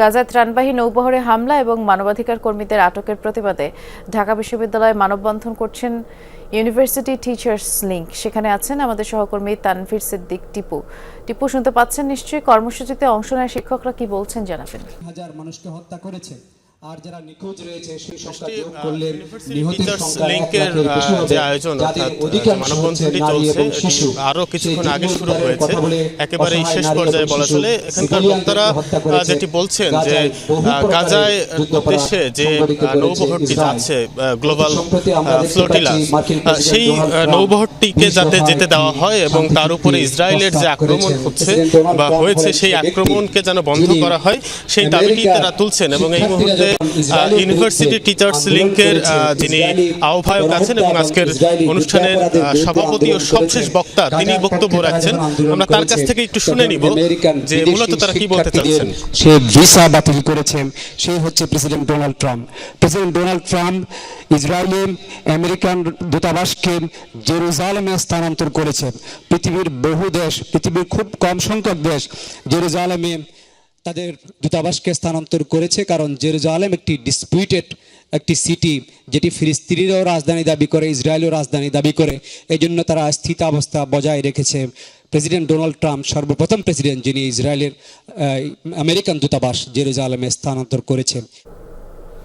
গাজায় ত্রাণবাহী নৌবহরে হামলা এবং মানবাধিকার কর্মীদের আটকের প্রতিবাদে ঢাকা বিশ্ববিদ্যালয়ে মানববন্ধন করছেন ইউনিভার্সিটি টিচার্স লিংক সেখানে আছেন আমাদের সহকর্মী তানভীর সিদ্দিক টিপু। টিপু, শুনতে পাচ্ছেন নিশ্চয়ই কর্মসূচিতে অংশ নেয় শিক্ষকরা কি বলছেন জানাবেন? হাজার মানুষকে হত্যা করেছে। আর যারা নিখোঁজ রয়েছে সেই সংখ্যা যোগ করলে নিহতের সংখ্যা লিংকের, হবে। যে আয়োজন অর্থাৎ, মানববন্ধনটি চলছে, শিশু। আরও কিছুক্ষণ আগে শুরু হয়েছে। একেবারে শেষ পর্যায়ে বলা চলে। এখানকার বক্তারা। যেটি বলছেন যে, গাজায় যে, নৌবহরটি যাচ্ছে, গ্লোবাল, ফ্লোটিলা, সেই, নৌবহরটিকে যাতে যেতে দেওয়া হয় এবং তার উপরে ইসরায়েলের যে আক্রমণ হচ্ছে বা হয়েছে সেই আক্রমণকে যেন বন্ধ করা হয় সেই দাবিটি তারা তুলছেন এবং এই মুহূর্তে ইসরায়েলের ইউনিভার্সিটি টিচার্স করেছে, যিনি আহ্বায়ক আছেন এবং আজকের অনুষ্ঠানের সভাপতি ও সবশেষ বক্তা তিনি বক্তব্য রাখছেন। আমরা তার কাছ থেকে একটু শুনে নিব যে মূলত তারা কি বলতে চাচ্ছেন। সে ভিসা বাতিল করেছেন সে হচ্ছে president Donald Trump. President Donald Trump ইসরায়েলে আমেরিকান দূতাবাসকে জেরুজালেমে স্থানান্তর করেছেন পৃথিবীর বহু দেশ পৃথিবীর খুব কম সংখ্যক দেশ জেরুজালেমে তাদের দূতাবাসকে স্থানান্তর করেছে, কারণ জেরুজালেম একটি ডিসপিউটেড একটি সিটি যেটি ফিলিস্তিনিরও রাজধানী দাবি করে, ইসরায়েলও রাজধানী দাবি করে। এই জন্য তারা স্থিতাবস্থা বজায় রেখেছে। প্রেসিডেন্ট ডোনাল্ড ট্রাম্প, সর্বপ্রথম প্রেসিডেন্ট যিনি ইসরায়েলের আমেরিকান দূতাবাস জেরুজালেমে স্থানান্তর করেছে